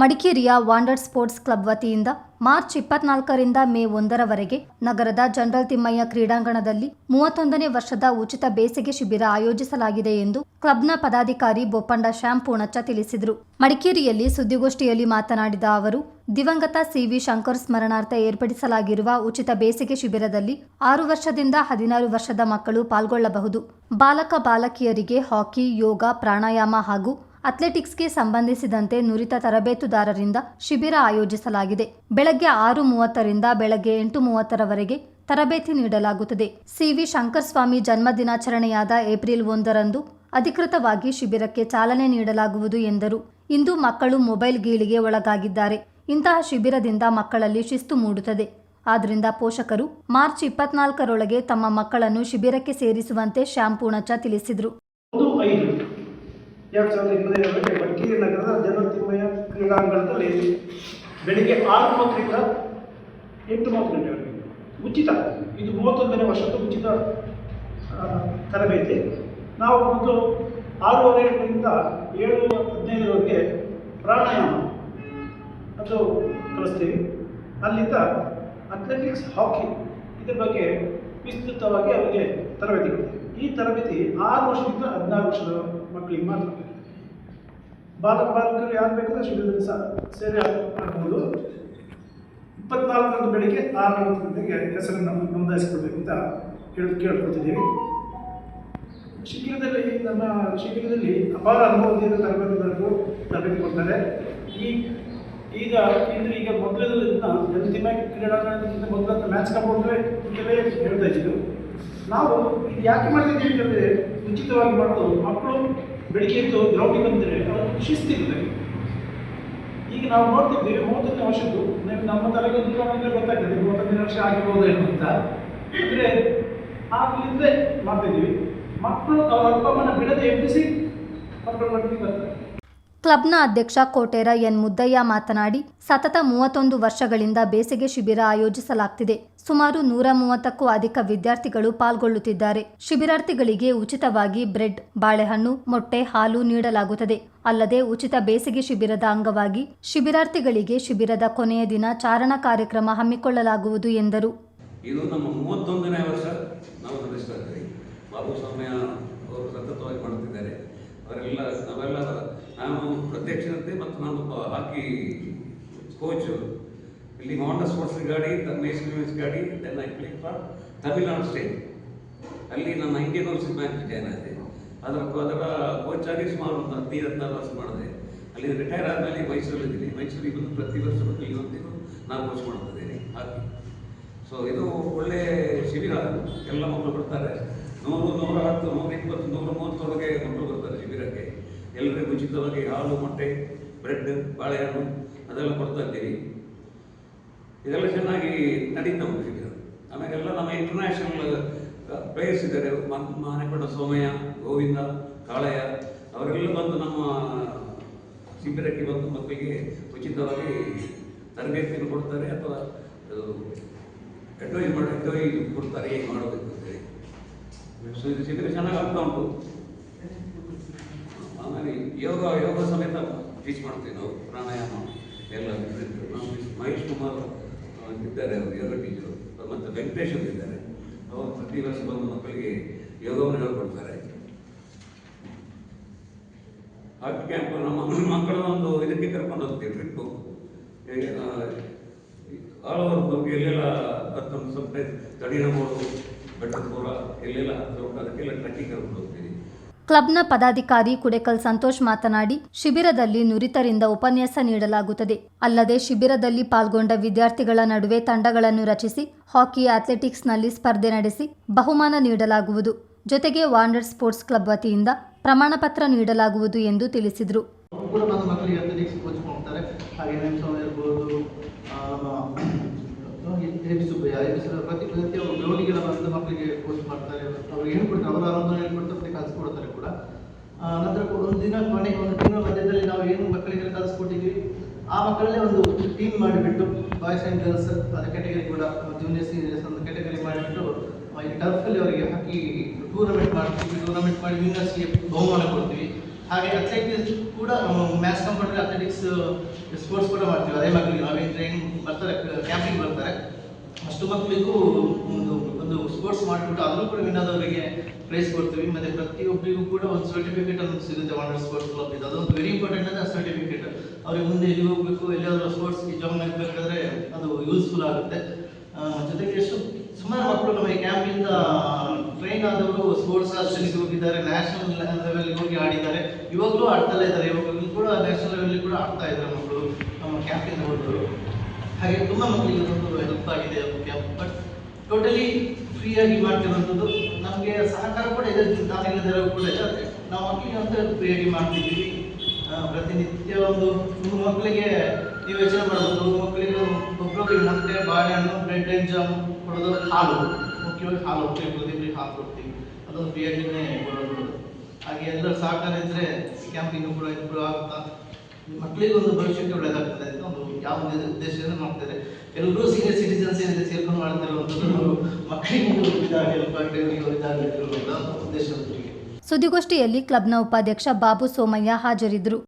ಮಡಿಕೇರಿಯ wander sports club ವತಿಯಿಂದ March ಇಪ್ಪತ್ನಾಲ್ಕರಿಂದ ಮೇ ಒಂದರವರೆಗೆ ನಗರದ ಜನರಲ್ ತಿಮ್ಮಯ್ಯ ಕ್ರೀಡಾಂಗಣದಲ್ಲಿ ಮೂವತ್ತೊಂದನೇ ವರ್ಷದ ಉಚಿತ ಬೇಸಿಗೆ ಶಿಬಿರ ಆಯೋಜಿಸಲಾಗಿದೆ ಎಂದು ಕ್ಲಬ್ನ ಪದಾಧಿಕಾರಿ ಬೊಪ್ಪಂಡ ಶ್ಯಾಮ್ ಪೂಣಚ್ಚ ತಿಳಿಸಿದರು. ಮಡಿಕೇರಿಯಲ್ಲಿ ಸುದ್ದಿಗೋಷ್ಠಿಯಲ್ಲಿ ಮಾತನಾಡಿದ ಅವರು, ದಿವಂಗತ ಸಿವಿ ಶಂಕರ್ ಸ್ಮರಣಾರ್ಥ ಏರ್ಪಡಿಸಲಾಗಿರುವ ಉಚಿತ ಬೇಸಿಗೆ ಶಿಬಿರದಲ್ಲಿ ಆರು ವರ್ಷದಿಂದ ಹದಿನಾರು ವರ್ಷದ ಮಕ್ಕಳು ಪಾಲ್ಗೊಳ್ಳಬಹುದು. ಬಾಲಕ, ಬಾಲಕಿಯರಿಗೆ ಹಾಕಿ, ಯೋಗ, ಪ್ರಾಣಾಯಾಮ ಹಾಗೂ ಅಥ್ಲೆಟಿಕ್ಸ್ಗೆ ಸಂಬಂಧಿಸಿದಂತೆ ನುರಿತ ತರಬೇತುದಾರರಿಂದ ಶಿಬಿರ ಆಯೋಜಿಸಲಾಗಿದೆ. ಬೆಳಗ್ಗೆ ಆರು ಮೂವತ್ತರಿಂದ ಬೆಳಗ್ಗೆ ಎಂಟು ಮೂವತ್ತರವರೆಗೆ ತರಬೇತಿ ನೀಡಲಾಗುತ್ತದೆ. ಸಿವಿ ಶಂಕರಸ್ವಾಮಿ ಜನ್ಮದಿನಾಚರಣೆಯಾದ ಏಪ್ರಿಲ್ ಒಂದರಂದು ಅಧಿಕೃತವಾಗಿ ಶಿಬಿರಕ್ಕೆ ಚಾಲನೆ ನೀಡಲಾಗುವುದು ಎಂದರು. ಇಂದು ಮಕ್ಕಳು ಮೊಬೈಲ್ ಗೀಳಿಗೆ ಒಳಗಾಗಿದ್ದಾರೆ. ಇಂತಹ ಶಿಬಿರದಿಂದ ಮಕ್ಕಳಲ್ಲಿ ಶಿಸ್ತು ಮೂಡುತ್ತದೆ. ಆದ್ದರಿಂದ ಪೋಷಕರು ಮಾರ್ಚ್ ಇಪ್ಪತ್ನಾಲ್ಕರೊಳಗೆ ತಮ್ಮ ಮಕ್ಕಳನ್ನು ಶಿಬಿರಕ್ಕೆ ಸೇರಿಸುವಂತೆ ಶ್ಯಾಂಪೂಣಚ ತಿಳಿಸಿದರು. ಎರಡು ಸಾವಿರದ ಇಪ್ಪತ್ತೈದರಲ್ಲಿ ಮಡಿಕೇರಿ ನಗರದ ಜನತಿಮ್ಮಯ್ಯ ಕ್ರೀಡಾಂಗಣದಲ್ಲಿ ಬೆಳಿಗ್ಗೆ ಆರು ಮೂವತ್ತರಿಂದ ಎಂಟು ಮೂವತ್ತು ಗಂಟೆವರೆಗೆ ಉಚಿತ. ಇದು ಮೂವತ್ತೊಂದನೇ ವರ್ಷದ ಉಚಿತ ತರಬೇತಿ. ನಾವು ಮೊದಲು ಆರೂವರೆ ಗಂಟೆಯಿಂದ ಏಳು ಹದಿನೈದರವರೆಗೆ ಪ್ರಾಣಾಯಾಮ ಅದು ಕಲಿಸ್ತೀವಿ. ಅಲ್ಲಿಂದ ಅಥ್ಲೆಟಿಕ್ಸ್ ಹಾಕಿ ಇದ್ರ ಬಗ್ಗೆ ವಿಸ್ತೃತವಾಗಿ ಅವರಿಗೆ ತರಬೇತಿ ಕೊಡ್ತೀವಿ. ಈ ತರಬೇತಿ ಆರು ವರ್ಷದಿಂದ ಹದಿನಾರು ವರ್ಷದ ಮಕ್ಕಳಿಗೆ ಮಾತ್ರ ಬಾಲಕ ಬಾಲಕರು ಯಾರು ಬೇಕಂದ್ರೆ ಶಿಬಿರದಲ್ಲಿ ಸಹ ಸೇರಿ ಮಾಡ್ಬೋದು ಇಪ್ಪತ್ನಾಲ್ಕರಂದು ಬೆಳಿಗ್ಗೆ ಆರು ಗಂಟೆಗೆ ಹೆಸರನ್ನು ನೋಂದಾಯಿಸಿಕೊಳ್ಬೇಕು ಅಂತ ಹೇಳಿ ಕೇಳ್ಕೊಳ್ತಿದ್ದೀವಿ. ಶಿಬಿರದಲ್ಲಿ ನಮ್ಮ ಶಿಬಿರದಲ್ಲಿ ಅಪಾರ ಅನುಭವದಿಂದ ತರಬೇತುದಾರರು ತರಬೇತಿ ಕೊಡ್ತಾರೆ. ಈ, ಈಗ ಇದು ಈಗ ಮೊದಲಿನ ಜನತಿಮ ಕ್ರೀಡಾಂಗಣದಿಂದ ಮೊದಲ ಮ್ಯಾಚ್ ಕಂಪೌಂಡ್ರೆ ಕೆಲವೇ ಹೇಳ್ತಾ ಇದ್ದಿದ್ದು ನಾವು ಇದು ಯಾಕೆ ಮಾಡ್ತಿದ್ದೀವಿ ಅಂತಂದರೆ ಉಚಿತವಾಗಿ ಮಾಡೋದು ಮಕ್ಕಳು ಬೆಳಿಗ್ಗೆ ಎದ್ದು ಗ್ರೌಂಡಿಗೆ ಬಂದರೆ ಅದು ಶಿಸ್ತಿಲ್ಲ ಈಗ ನಾವು ನೋಡ್ತಿದ್ದೀವಿ ಮೂವತ್ತನೇ ವರ್ಷದ್ದು ನಮ್ಮ ತಲೆಗೆ ಅಂದ್ರೆ ಗೊತ್ತಾಗ್ತದೆ ಮೂವತ್ತನೇ ವರ್ಷ ಆಗಿರ್ಬೋದೇನು ಅಂತ. ಅಂದರೆ ಆಗ್ಲಿಂದ ಮಾಡ್ತಿದ್ದೀವಿ ಮಕ್ಕಳು ಅವರ ಅಪ್ಪ ಅಮ್ಮನ ಬಿಡದೆ ಎಬ್ಬಿಸಿ ಮಕ್ಕಳು ಮಾಡ್ತೀವಿ ಬರ್ತಾರೆ. ಕ್ಲಬ್ನ ಅಧ್ಯಕ್ಷ ಕೋಟೇರ ಎನ್ ಮುದ್ದಯ್ಯ ಮಾತನಾಡಿ, ಸತತ ಮೂವತ್ತೊಂದು ವರ್ಷಗಳಿಂದ ಬೇಸಿಗೆ ಶಿಬಿರ ಆಯೋಜಿಸಲಾಗ್ತಿದೆ. ಸುಮಾರು ನೂರ ಮೂವತ್ತಕ್ಕೂ ಅಧಿಕ ವಿದ್ಯಾರ್ಥಿಗಳು ಪಾಲ್ಗೊಳ್ಳುತ್ತಿದ್ದಾರೆ. ಶಿಬಿರಾರ್ಥಿಗಳಿಗೆ ಉಚಿತವಾಗಿ ಬ್ರೆಡ್, ಬಾಳೆಹಣ್ಣು, ಮೊಟ್ಟೆ, ಹಾಲು ನೀಡಲಾಗುತ್ತದೆ. ಅಲ್ಲದೆ ಉಚಿತ ಬೇಸಿಗೆ ಶಿಬಿರದ ಅಂಗವಾಗಿ ಶಿಬಿರಾರ್ಥಿಗಳಿಗೆ ಶಿಬಿರದ ಕೊನೆಯ ದಿನ ಚಾರಣ ಕಾರ್ಯಕ್ರಮ ಹಮ್ಮಿಕೊಳ್ಳಲಾಗುವುದು ಎಂದರು. ಇದು ನಮ್ಮ ಮೂವತ್ತೊಂದನೇ ವರ್ಷ ನಾವು ಬಾಬು ಅವರು ಮಾಡುತ್ತಿದ್ದಾರೆ. ಅವರೆಲ್ಲ ನಾವೆಲ್ಲ ನಾನು ಪ್ರತ್ಯಕ್ಷತೆ ಮತ್ತು ನಾನು ಹಾಕಿ ಕೋಚ್ ಇಲ್ಲಿ ಹೋಂಡಾ ಸ್ಪೋರ್ಟ್ಸ್ ಗಾಡಿ ಮೇಸ್ ಯೂನಿವರ್ಸ್ ಗಾಡಿ then I play for Tamil Nadu state ಅಲ್ಲಿ ನನ್ನ ಇಂಡಿಯನ್ ಓವರ್ಸೀಸ್ ಬ್ಯಾಂಕ್ ಜಾಯ್ನ್ ಆದೆ. ಅದರ ಅದರ ಕೋಚ್ ಆಗಿ ಸುಮಾರು ಒಂದು ಹದಿನೈದು, ಹದಿನಾರು ವರ್ಷ ಮಾಡಿದೆ. ಅಲ್ಲಿ ರಿಟೈರ್ ಆದಮೇಲೆ ಮೈಸೂರಲ್ಲಿದ್ದೀನಿ. ಮೈಸೂರಿಗೆ ಬಂದು ಪ್ರತಿ ವರ್ಷ ಇವತ್ತಿಗೂ ನಾನು ಕೋಚ್ ಮಾಡ್ತಿದ್ದೇನೆ. ಹಾಗೆ. ಸೊ ಇದು ಒಳ್ಳೆ ಶಿಬಿರ. ಎಲ್ಲ ಮಕ್ಕಳು ಬರ್ತಾರೆ. ನೂರು, ನೂರ ಹತ್ತು, ನೂರ ಇಪ್ಪತ್ತು, ನೂರ ಮೂವತ್ತರೊಳಗೆ ಮಕ್ಕಳು ಬರ್ತಾರೆ ಶಿಬಿರಕ್ಕೆ. ಎಲ್ಲರಿಗೂ ಉಚಿತವಾಗಿ ಹಾಲು, ಮೊಟ್ಟೆ ಬ್ರೆಡ್ ಬಾಳೆಹಣ್ಣು ಅದೆಲ್ಲ ಕೊಡ್ತಾ ಇದ್ದೀವಿ. ಇದೆಲ್ಲ ಚೆನ್ನಾಗಿ ನಡೀತಾ ಉಂಟು ಶಿಬಿರ. ಆಮೇಲೆಲ್ಲ ನಮ್ಮ ಇಂಟರ್ನ್ಯಾಷನಲ್ ಪ್ಲೇಯರ್ಸ್ ಇದ್ದಾರೆ. ಮ- ಮಾನೆಕೊಂಡ ಸೋಮಯ್ಯ, ಗೋವಿಂದ, ಕಾಳಯ್ಯ, ಅವರೆಲ್ಲ ಬಂದು ನಮ್ಮ ಶಿಬಿರಕ್ಕೆ ಬಂದು ಮಕ್ಕಳಿಗೆ ಉಚಿತವಾಗಿ ತರಬೇತಿಯನ್ನು ಕೊಡ್ತಾರೆ ಅಥವಾ ಅಡ್ವೈಸ್ ಮಾಡಿ ಅಡ್ವೈಸ್ ಕೊಡ್ತಾರೆ. ಏನು ಮಾಡಬೇಕು ಅಂತೇಳಿ. ಸೊ ಇದು ಶಿಬಿರ ಚೆನ್ನಾಗಿ ಆಗ್ತಾ ಉಂಟು ಆಮೇಲೆ ಯೋಗ ಯೋಗ ಸಮೇತ ಟೀಚ್ ಮಾಡ್ತೀವಿ ನಾವು ಪ್ರಾಣಾಯಾಮ ಎಲ್ಲ ಮಹೇಶ್ ಕುಮಾರ್ ಇದ್ದಾರೆ ಅವರು ಯೋಗ ಟೀಚರು ಮತ್ತು ವೆಂಕಟೇಶ್ ಅವರು ಇದ್ದಾರೆ ಅವರು ಪ್ರತಿ ವರ್ಷ ಬಂದು ಮಕ್ಕಳಿಗೆ ಯೋಗವನ್ನು ಹೇಳ್ಕೊಡ್ತಾರೆ ಹಾರ್ಟ್ ಕ್ಯಾಂಪ್ ನಮ್ಮ ಮಕ್ಕಳ ಒಂದು ಇದಕ್ಕೆ ಕರ್ಕೊಂಡು ಹೋಗ್ತೀವಿ ಟ್ರಿಪ್ಪು ಆಲ್ ಓವರ್ ಬಗ್ಗೆ ಎಲ್ಲೆಲ್ಲ ಹತ್ತೊಂದು ಸ್ವಲ್ಪ ಕ್ಲಬ್ನ ಪದಾಧಿಕಾರಿ ಕುಡೆಕಲ್ ಸಂತೋಷ್ ಮಾತನಾಡಿ ಶಿಬಿರದಲ್ಲಿ ನುರಿತರಿಂದ ಉಪನ್ಯಾಸ ನೀಡಲಾಗುತ್ತದೆ. ಅಲ್ಲದೆ ಶಿಬಿರದಲ್ಲಿ ಪಾಲ್ಗೊಂಡ ವಿದ್ಯಾರ್ಥಿಗಳ ನಡುವೆ ತಂಡಗಳನ್ನು ರಚಿಸಿ ಹಾಕಿ ಅಥ್ಲೆಟಿಕ್ಸ್ನಲ್ಲಿ ಸ್ಪರ್ಧೆ ನಡೆಸಿ ಬಹುಮಾನ ನೀಡಲಾಗುವುದು. ಜೊತೆಗೆ ವಾಂಡರ್ ಸ್ಪೋರ್ಟ್ಸ್ ಕ್ಲಬ್ ವತಿಯಿಂದ ಪ್ರಮಾಣಪತ್ರ ನೀಡಲಾಗುವುದು ಎಂದು ತಿಳಿಸಿದರು. ಕೂಡ ನನ್ನ ಮಕ್ಕಳಿಗೆ ಅಥ್ಲೆಟಿಕ್ಸ್ ಕೋಚ್ ಮಾಡ್ತಾರೆ ಹಾಗೆ ನೇಮ್ಸಮ್ ಇರ್ಬೋದು ಆ, ನಮ್ಮ ಹೇಬಿ ಸುಬ್ಬಯ್ಯ ಹೇಬಿ ಸುಬ್ಬಯ್ಯ ಪ್ರತಿ ಪ್ರತಿ ಅವರು ಗ್ರೌಂಡಿಗೆಲ್ಲ ಬಂದು ಮಕ್ಕಳಿಗೆ ಪೋಸ್ಟ್ ಮಾಡ್ತಾರೆ ಅವ್ರಿಗೆ ಹೇಳ್ಕೊಡ್ತಾರೆ ಅವರ ಆರಾಮ ಹೇಳ್ಕೊಡ್ತಾರೆ ಮತ್ತೆ ಕಲಿಸ್ಕೊಡ್ತಾರೆ ಕೂಡ. ನಂತರ ಒಂದು ದಿನ ಕೊನೆ ಒಂದು ತಿಂಗಳ ಮಧ್ಯದಲ್ಲಿ ನಾವು ಏನು ಮಕ್ಕಳಿಗೆ ಕಲಿಸ್ಕೊಟ್ಟಿದ್ವಿ ಆ ಮಕ್ಕಳಲ್ಲೇ ಒಂದು ಟೀಮ್ ಮಾಡಿಬಿಟ್ಟು ಬಾಯ್ಸ್ ಆ್ಯಂಡ್ ಗರ್ಲ್ಸ್ ಅದ ಕ್ಯಾಟಗರಿ ಕೂಡ ಜೂನಿಯರ್ ಸೀನಿಯರ್ಸ್ ಒಂದು ಕ್ಯಾಟಗರಿ ಮಾಡಿಬಿಟ್ಟು ಈ ಟರ್ಫಲ್ಲಿ ಅವರಿಗೆ ಹಾಕಿ ಟೂರ್ನಮೆಂಟ್ ಮಾಡ್ತೀವಿ. ಟೂರ್ನಮೆಂಟ್ ಮಾಡಿ ವಿನ್ನರ್ಸ್ಗೆ ಬಹುಮಾನ ಕೊಡ್ತೀವಿ. ಹಾಗೆ ಅಥ್ಲೆಟಿಕ್ಸ್ ಕೂಡ ಮ್ಯಾಥ್ಸ್ ಕಂಪ್ಯೂಟರ್ ಅಥ್ಲೆಟಿಕ್ಸ್ ಸ್ಪೋರ್ಟ್ಸ್ ಕೂಡ ಮಾಡ್ತೀವಿ. ಅದೇ ಮಕ್ಕಳಿಗೆ ನಾವೇ ಟ್ರೈನಿಂಗ್ ಬರ್ತಾರೆ ಕ್ಯಾಂಪಿಂಗ್ ಬರ್ತಾರೆ. ಅಷ್ಟು ಮಕ್ಕಳಿಗೂ ಒಂದು ಒಂದು ಸ್ಪೋರ್ಟ್ಸ್ ಮಾಡಿಬಿಟ್ಟು ಅದರಲ್ಲೂ ಕೂಡ ವಿನೋದವರಿಗೆ ಪ್ರೈಸ್ ಕೊಡ್ತೀವಿ. ಮತ್ತೆ ಪ್ರತಿಯೊಬ್ಬರಿಗೂ ಕೂಡ ಒಂದು ಸರ್ಟಿಫಿಕೇಟ್ ಅನ್ನೋದು ಸಿಗುತ್ತೆ ವಾಂಡರ್ ಸ್ಪೋರ್ಟ್ಸ್ ಕ್ಲಬ್ ಇದು. ಅದೊಂದು ವೆರಿ ಇಂಪಾರ್ಟೆಂಟ್ ಅಂದರೆ ಸರ್ಟಿಫಿಕೇಟ್ ಅವ್ರಿಗೆ ಮುಂದೆ ಎಲ್ಲಿ ಹೋಗಬೇಕು ಎಲ್ಲಾದರೂ ಸ್ಪೋರ್ಟ್ಸ್ಗೆ ಜಾಯ್ನ್ ಆಗಬೇಕಾದ್ರೆ ಅದು ಯೂಸ್ಫುಲ್ ಆಗುತ್ತೆ. ಜೊತೆಗೆ ಎಷ್ಟು, ಸುಮಾರು ಮಕ್ಕಳು ನಮಗೆ ಕ್ಯಾಂಪಿಂದ ಟ್ರೈನ್ ಆದವರು ಸ್ಪೋರ್ಟ್ಸ್ ಹಾಸ್ಟೆಲ್ಗೆ ಹೋಗಿದ್ದಾರೆ ನ್ಯಾಷನಲ್ ಲೆವೆಲ್ಗೆ ಹೋಗಿ ಆಡಿದ್ದಾರೆ. ಇವಾಗಲೂ ಆಡ್ತಲೇ ಇದ್ದಾರೆ, ಇವಾಗ ಕೂಡ ನ್ಯಾಷನಲ್ ಲೆವೆಲ್ ಕೂಡ ಆಡ್ತಾ ಇದ್ದಾರೆ ಮಕ್ಕಳು, ನಮ್ಮ ಕ್ಯಾಪ್ಟನ್ ಹೋದರು ಹಾಗೆ ತುಂಬ ಮಕ್ಕಳಿಗೆ ಒಂದು ಹೆಲ್ಪ್ ಆಗಿದೆ ಕ್ಯಾಂಪ್ ಬಟ್ ಟೋಟಲಿ ಫ್ರೀಯಾಗಿ ಮಾಡ್ತಿರುವಂಥದ್ದು. ನಮಗೆ ಸಹಕಾರ ಕೂಡ ಇದೆ ನಾನು ಕೂಡ ಇದೆ. ನಾವು ಮಕ್ಕಳಿಗೆ ಅಂತ ಫ್ರೀಯಾಗಿ ಮಾಡ್ತಿದ್ದೀವಿ. ಪ್ರತಿನಿತ್ಯ ಒಂದು ಮೂರು ಮಕ್ಕಳಿಗೆ ನೀವು ಯೋಚನೆ ಮಾಡ್ಬೋದು. ಮೂರು ಮಕ್ಕಳಿಗೆ ಒಬ್ಬೊಬ್ಬರಿಗೆ ಮೊಟ್ಟೆ ಬಾಳೆಹಣ್ಣು ಬ್ರೆಡ್ ಆ್ಯಂಡ್ ಜಾಮ್ ಕೊಡೋದು ಹಾಲು. ಮುಖ್ಯವಾಗಿ ಹಾಲು ಹೋಗ್ತೀವಿ ಪ್ರತಿಯೊಬ್ಬರಿಗೆ ಹಾಲು ಕೊಡ್ತೀವಿ. ಅದೊಂದು ಫ್ರೀಯಾಗಿಯೇ ಕೊಡೋದು ಹಾಗೆ ಎಲ್ಲರೂ ಸಹಕಾರ ಇದ್ದರೆ ಇನ್ನು ಕೂಡ ಇಂಪ್ರೂವ್ ಆಗ್ತಾ ಮಕ್ಕಳಿಗೆ ಒಂದು ಭವಿಷ್ಯಕ್ಕೆ ಒಳ್ಳೆಯದಾಗ್ತದೆ ಅಂತ ಒಂದು ಯಾವ ಉದ್ದೇಶದಿಂದ ಮಾಡ್ತಾರೆ ಎಲ್ಲರೂ ಸೀನಿಯರ್ ಸಿಟಿಸನ್ಸ್ ಏನಿದೆ ಸೇರ್ಕೊಂಡು ಮಾಡ್ತಿರುವಂಥದ್ದು ಮಕ್ಕಳಿಗೆ ಒಂದು ಇದಾಗಿ ಹೆಲ್ಪ್ ಆಗಲಿ ಇದಾಗಲಿ ಇರುವಂಥ ಉದ್ದೇಶ ಸುದ್ದಿಗೋಷ್ಠಿಯಲ್ಲಿ ಕ್ಲಬ್ನ ಉಪಾಧ್ಯಕ್ಷ ಬಾಬು ಸೋಮಯ್ಯ ಹಾಜರಿದ್ದರು.